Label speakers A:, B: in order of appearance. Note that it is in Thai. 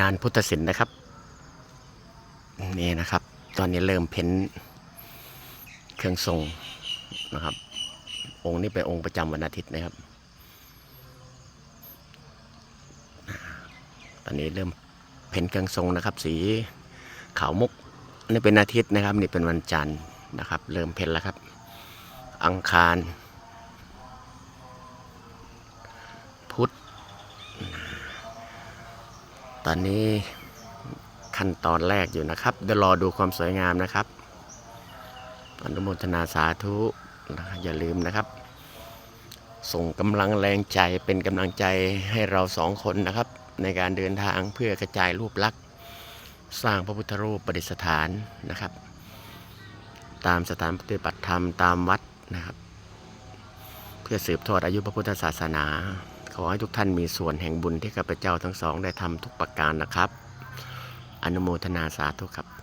A: งานพุทธศิลป์นะครับ นี่นะครับ ตอนนี้เริ่มเพ้นเครื่องทรงนะครับ องค์นี้เป็นองค์ประจำวันอาทิตย์นะครับ ตอนนี้เริ่มเพ้นเครื่องทรงนะครับ สีขาวมุกนนี่เป็นอาทิตย์นะครับ นี่เป็นวันจันทร์นะครับ เริ่มเพ้นแล้วครับ อังคาร พุธ ตอนนี้ขั้นตอนแรกอยู่นะครับ เดี๋ยวรอดูความสวยงามนะครับอนุโมทนาสาธุนะอย่าลืมนะครับ ส่งกำลังแรงใจเป็นกำลังใจให้เราสองคนนะครับ ในการเดินทางเพื่อกระจายรูปลักษณ์ สร้างพระพุทธรูปประดิษฐานนะครับ ตามสถานปฏิบัติธรรมตามวัดนะครับ เพื่อสืบทอดอายุพระพุทธศาสนา ขอให้ทุกท่านมีส่วนแห่งบุญที่ข้าพเจ้าทั้งสองได้ทำทุกประการนะครับ อนุโมทนาสาธุครับ